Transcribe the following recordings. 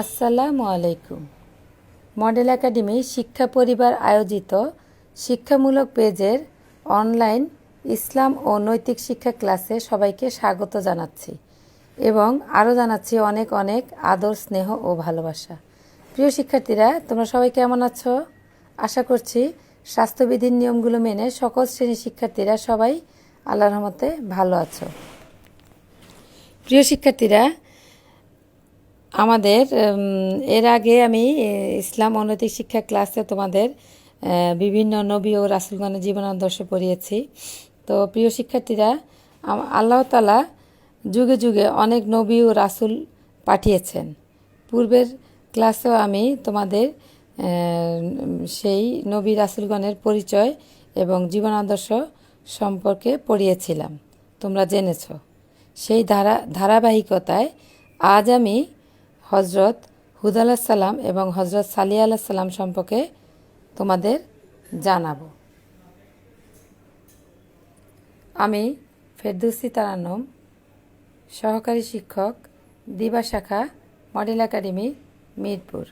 আসসালামু আলাইকুম। Model academy শিক্ষা পরিবার আয়োজিত শিক্ষামূলক পেজের অনলাইন ইসলাম ও নৈতিক শিক্ষা ক্লাসে সবাইকে স্বাগত জানাচ্ছি এবং আরও জানাচ্ছি অনেক অনেক আদর, স্নেহ ও ভালোবাসা। প্রিয় শিক্ষার্থীরা, তোমরা সবাই কেমন আছো? আশা করছি স্বাস্থ্যবিধির নিয়মগুলো মেনে সকল শ্রেণির শিক্ষার্থীরা সবাই আল্লাহর রহমতে ভালো আছো। প্রিয় শিক্ষার্থীরা আমাদের এর আগে আমি ইসলাম অনৈতিক শিক্ষা ক্লাসে তোমাদের বিভিন্ন নবী ও রাসুলগণের জীবনাদর্শ পড়িয়েছি। তো প্রিয় শিক্ষার্থীরা আল্লাহ তালা যুগে যুগে অনেক নবী ও রাসুল পাঠিয়েছেন। পূর্বের ক্লাসেও আমি তোমাদের সেই নবী রাসুলগণের পরিচয় এবং জীবনাদর্শ সম্পর্কে পড়িয়েছিলাম। তোমরা জেনেছো। সেই ধারা, ধারাবাহিকতায় আজ আমি হজরত হুদ সালাম এবং হজরত সালিয়া আলাহ সালাম সম্পর্কে তোমাদের জানাব। আমি ফেরদৌসি তারানম সহকারী শিক্ষক, দিবা শাখা, মডেল একাডেমি, মিরপুর।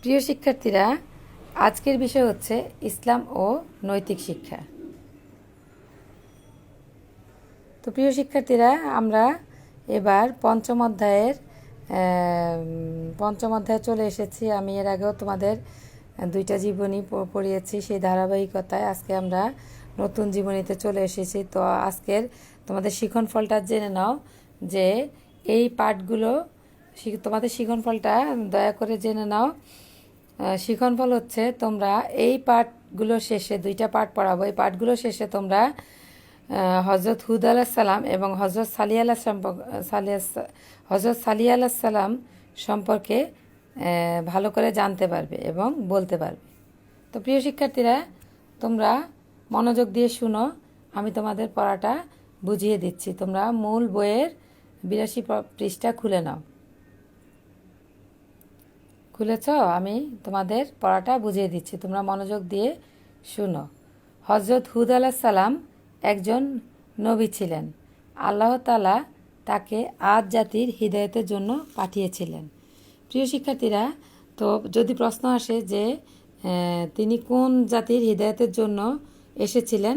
প্রিয় শিক্ষার্থীরা, আজকের বিষয় হচ্ছে ইসলাম ও নৈতিক শিক্ষা। তো প্রিয় শিক্ষার্থীরা, আমরা এবার পঞ্চম অধ্যায়ের পঞ্চম অধ্যায়ে চলে এসেছি। আমি এর আগেও তোমাদের দুইটা জীবনী পড়িয়েছি সেই ধারাবাহিকতায়। আজকে আমরা নতুন জীবনীতে চলে এসেছি। তো আজকের তোমাদের শিখন ফলটা জেনে নাও যে এই পাঠগুলো তোমাদের শিখন ফলটা দয়া করে জেনে নাও। শিখন ফল হচ্ছে তোমরা এই পাঠগুলো শেষে দুইটা পাঠ পড়াবো। এই পাঠগুলো শেষে তোমরা হজরত হুদ আলাহ সালাম এবং হজরত সালিয়া আলাহ সালিয়া হজরত সালিয়া আলাহ সালাম সম্পর্কে ভালো করে জানতে পারবে এবং বলতে পারবে। তো প্রিয় শিক্ষার্থীরা, তোমরা মনোযোগ দিয়ে শুনো, আমি তোমাদের পড়াটা বুঝিয়ে দিচ্ছি। তোমরা মূল বইয়ের বিরাশি পৃষ্ঠা খুলে নাও। খুলেছ? আমি তোমাদের পড়াটা বুঝিয়ে দিচ্ছি। তোমরা মনোযোগ দিয়ে শুনো। হজরত হুদ আলাহ সালাম একজন নবী ছিলেন। আল্লাহ তালা তাকে আদ জাতির হৃদয়তের জন্য পাঠিয়েছিলেন। প্রিয় শিক্ষার্থীরা, তো যদি প্রশ্ন আসে যে তিনি কোন জাতির হৃদয়তের জন্য এসেছিলেন,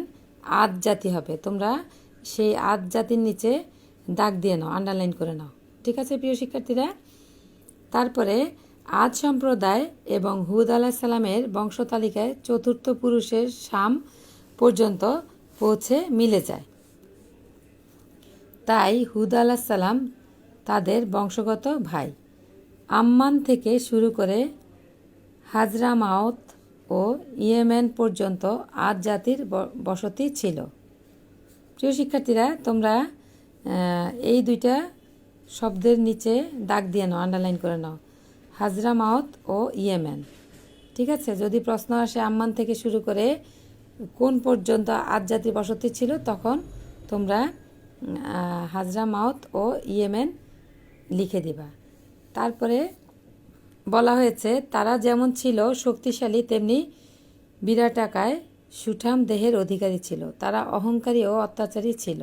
আদ জাতি হবে। তোমরা সেই আদ জাতির নিচে দাগ দিয়ে নাও আন্ডারলাইন করে নাও। ঠিক আছে প্রিয় শিক্ষার্থীরা? তারপরে, আদ সম্প্রদায় এবং হুদ আলাহ সালামের বংশতালিকায় চতুর্থ পুরুষের শাম পর্যন্ত পৌঁছে মিলে যায়। তাই হুদ আলাহ সালাম তাদের বংশগত ভাই আম্মান থেকে শুরু করে হাজরামাওত ও ইয়েমেন পর্যন্ত আদ জাতির বসতি ছিল। প্রিয় শিক্ষার্থীরা, তোমরা এই দুইটা শব্দের নিচে দাগ দিয়ে নাও আন্ডারলাইন করে নাও। হাজরা মাওত ও ইয়েমেন। ঠিক আছে? যদি প্রশ্ন আসে আম্মান থেকে শুরু করে কোন পর্যন্ত আদ জাতির বসতি ছিল তখন তোমরা হাজরা মাওত ও ইয়েমেন লিখে দিবা। তারপরে বলা হয়েছে, তারা যেমন ছিল শক্তিশালী, তেমনি বিরাটাকায় সুঠাম দেহের অধিকারী ছিল। তারা অহংকারী ও অত্যাচারী ছিল।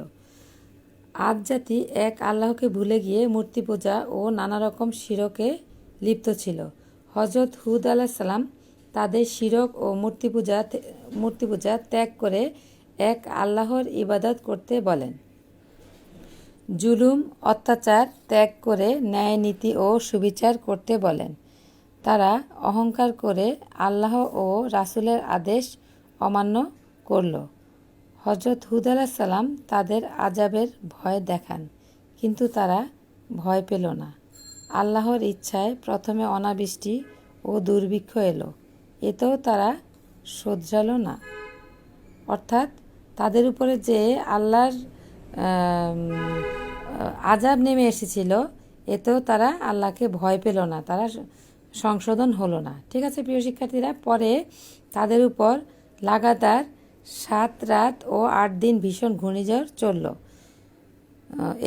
আদ জাতি এক আল্লাহকে ভুলে গিয়ে মূর্তি পূজা ও নানা রকম শিরকে লিপ্ত ছিল। হজরত হুদ আলাহ সালাম তাদের শিরক ও মূর্তি পূজা মূর্তি পূজা ত্যাগ করে এক আল্লাহর ইবাদত করতে বলেন। জুলুম, অত্যাচার ত্যাগ করে ন্যায় নীতি ও সুবিচার করতে বলেন। তারা অহংকার করে আল্লাহ ও রাসূলের আদেশ অমান্য করল। হজরত হুদ সালাম তাদের আজাবের ভয় দেখান, কিন্তু তারা ভয় পেল না। আল্লাহর ইচ্ছায় প্রথমে অনাবৃষ্টি ও দুর্ভিক্ষ এলো। এতেও তারা শোধরালো না। অর্থাৎ তাদের উপরে যে আল্লাহর আজাব নেমে এসেছিল, এতেও তারা আল্লাহকে ভয় পেল না, তারা সংশোধন হলো না। ঠিক আছে, প্রিয় শিক্ষার্থীরা? পরে তাদের উপর লাগাতার সাত রাত ও আট দিন ভীষণ ঘূর্ণিঝড় চলল।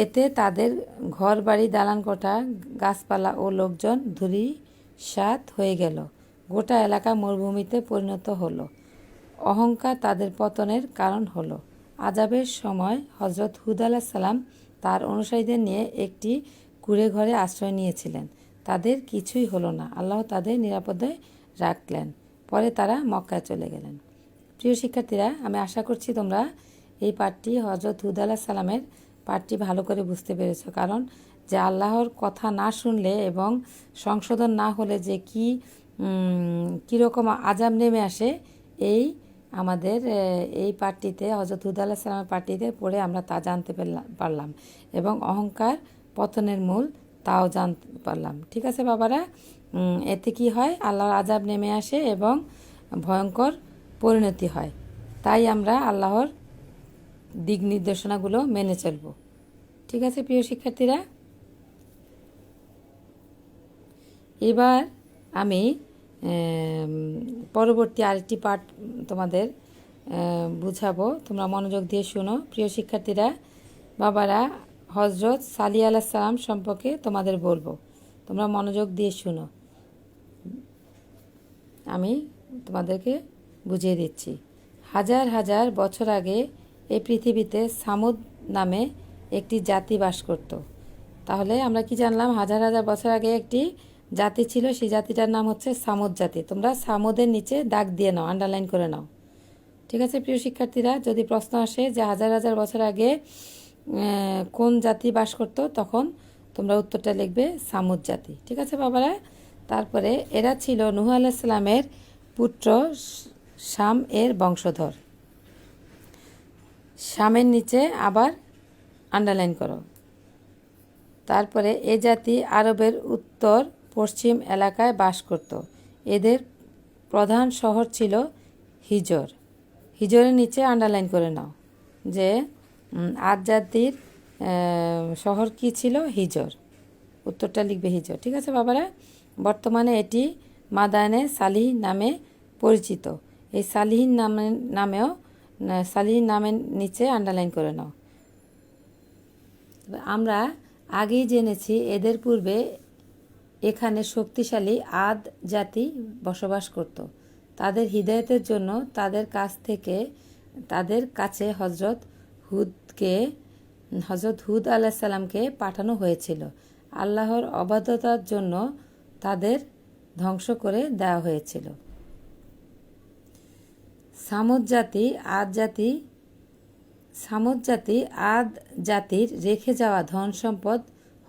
এতে তাদের ঘর বাড়ি দালান কোঠা গাছপালা ও লোকজন ধূলিসাৎ হয়ে গেল। গোটা এলাকা মরুভূমিতে পরিণত হলো। অহংকার তাদের পতনের কারণ হলো। আজাবের সময় হজরত হুদ আলাহ সালাম তার অনুসারীদের নিয়ে একটি কুড়ে ঘরে আশ্রয় নিয়েছিলেন। তাদের কিছুই হলো না। আল্লাহ তাদের নিরাপদে রাখলেন। পরে তারা মক্কায় চলে গেলেন। প্রিয় শিক্ষার্থীরা, আমি আশা করছি তোমরা এই পাঠটি হজরত হুদ আলাহ সালামের পাঠটি ভালো করে বুঝতে পেরেছ। কারণ যে আল্লাহর কথা না শুনলে এবং সংশোধন না হলে যে কি কীরকম আজাব নেমে আসে এই আমাদের এই পার্টিতে হজরত হুদ আলাহ সালামের পাঠটিতে পড়ে আমরা তা জানতে পারলাম এবং অহংকার পতনের মূল তাও জানতে পারলাম। ঠিক আছে বাবারা? এতে কি হয়? আল্লাহর আজাব নেমে আসে এবং ভয়ঙ্কর পরিণতি হয়। তাই আমরা আল্লাহর দিক নির্দেশনাগুলো মেনে চলব। ঠিক আছে প্রিয় শিক্ষার্থীরা? এবার আমি পরবর্তী আরেকটি পাঠ তোমাদের বুঝাবো। তোমরা মনোযোগ দিয়ে শোনো। প্রিয় শিক্ষার্থীরা, বাবারা, হজরত সালি আলাহ সালাম সম্পর্কে তোমাদের বলব। তোমরা মনোযোগ দিয়ে শোনো। আমি তোমাদেরকে বুঝিয়ে দিচ্ছি। হাজার হাজার বছর আগে এই পৃথিবীতে সামুদ নামে একটি জাতি বাস করত। তাহলে আমরা কি জানলাম? হাজার হাজার বছর আগে একটি জাতি ছিল, সেই জাতিটার নাম হচ্ছে সামুদ জাতি। তোমরা সামুদের নিচে দাগ দিয়ে নাও আন্ডারলাইন করে নাও। ঠিক আছে, প্রিয় শিক্ষার্থীরা, যদি প্রশ্ন আসে যে হাজার হাজার বছর আগে কোন জাতি বাস করতো, তখন তোমরা উত্তরটা লিখবে সামুদ জাতি। ঠিক আছে, বাবারা? তারপরে এরা ছিল নুহ আলাইসালামের পুত্র শাম এর বংশধর। শামের নিচে আবার আন্ডারলাইন করো। তারপরে এ জাতি আরবের উত্তর পশ্চিম এলাকায় বাস করত। এদের প্রধান শহর ছিল হিজর। হিজরের নিচে আন্ডারলাইন করে নাও যে আদ জাতির শহর কি ছিল? হিজর। উত্তরটা লিখবে হিজর। ঠিক আছে বাবারা? বর্তমানে এটি মাদানে সালিহ নামে পরিচিত। এই সালিহীন নামে, নামেও সালিহীন নামের নিচে আন্ডারলাইন করে নাও। আমরা আগেই জেনেছি এদের পূর্বে এখানে শক্তিশালী আদ জাতি বসবাস করত। তাদের হৃদায়তের জন্য তাদের কাছ থেকে, তাদের কাছে হজরত হুদকে হজরত হুদ আলাহ সাল্লামকে পাঠানো হয়েছিল। আল্লাহর অবাধ্যতার জন্য তাদের ধ্বংস করে দেওয়া হয়েছিল। সামুদ জাতি, আদ জাতি, সামুদ জাতি, আদ জাতির রেখে যাওয়া ধন সম্পদ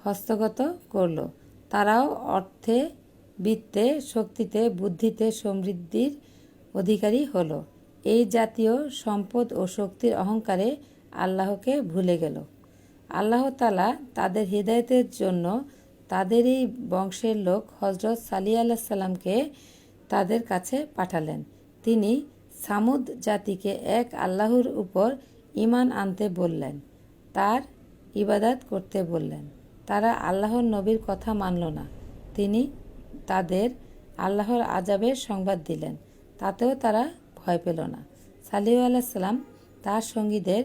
হস্তগত করল। তারাও অর্থে, বিত্তে, শক্তিতে, বুদ্ধিতে সমৃদ্ধির অধিকারী হলো। এই জাতীয় সম্পদ ও শক্তির অহংকারে আল্লাহকে ভুলে গেল। আল্লাহ তালা তাদের হৃদায়তের জন্য তাদেরই বংশের লোক হজরত সালি আল্লাহ সাল্লামকে তাদের কাছে পাঠালেন। তিনি সামুদ জাতিকে এক আল্লাহর উপর ঈমান আনতে বললেন, তার ইবাদাত করতে বললেন। তারা আল্লাহর নবীর কথা মানল না। তিনি তাদের আল্লাহর আজাবের সংবাদ দিলেন, তাতেও তারা ভয় পেল না। সালিউ আলাইসাল্লাম তার সঙ্গীদের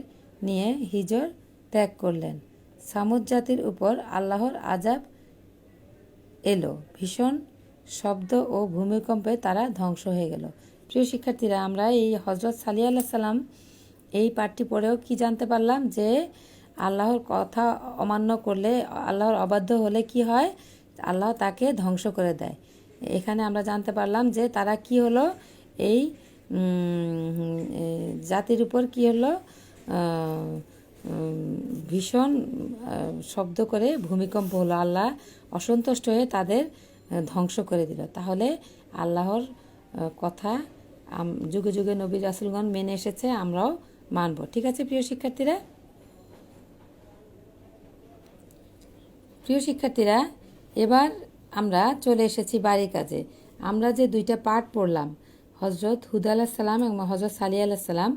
নিয়ে হিজর ত্যাগ করলেন। সামুদ জাতির উপর আল্লাহর আজাব এলো। ভীষণ শব্দ ও ভূমিকম্পে তারা ধ্বংস হয়ে গেল। প্রিয় শিক্ষার্থীরা, আমরা এই হজরত সালি আল্লাহ সাল্লাম এই পাঠটি পড়েও কি জানতে পারলাম যে আল্লাহর কথা অমান্য করলে, আল্লাহর অবাধ্য হলে কি হয়? আল্লাহ তাকে ধ্বংস করে দেয়। এখানে আমরা জানতে পারলাম যে তারা কি হলো? এই জাতির উপর কি হলো? ভীষণ শব্দ করে ভূমিকম্প হলো। আল্লাহ অসন্তুষ্ট হয়ে তাদের ধ্বংস করে দিল। তাহলে আল্লাহর কথা যুগে যুগে নবী রাসুলগণ মেনে এসেছে, আমরাও মানব। ঠিক আছে প্রিয় শিক্ষার্থীরা? প্রিয় শিক্ষার্থীরা, এবার আমরা চলে এসেছি বাড়ির কাজে। আমরা যে দুইটা পাঠ পড়লাম হজরত হুদা আলাহ সালাম এবং হজরত সালিয়া আলাহ সালাম,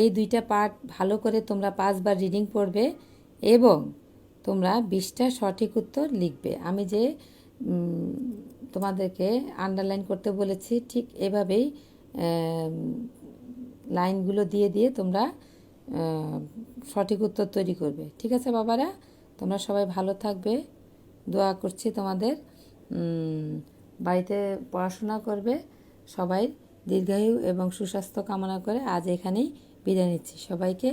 এই দুইটা পাঠ ভালো করে তোমরা পাঁচবার রিডিং পড়বে এবং তোমরা বিশটা সঠিক উত্তর লিখবে। আমি যে তোমাদেরকে আন্ডারলাইন করতে বলেছি, ঠিক এভাবেই লাইনগুলো দিয়ে দিয়ে তোমরা সঠিক উত্তর তৈরি করবে। ঠিক আছে বাবারা? তোমরা সবাই ভালো থাকবে। দোয়া করছি তোমাদের। বাড়িতে পড়াশোনা করবে সবাই। দীর্ঘায়ু এবং সুস্বাস্থ্য কামনা করে আজ এখানেই বিদায় নিচ্ছি। সবাইকে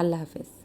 আল্লাহ হাফেজ।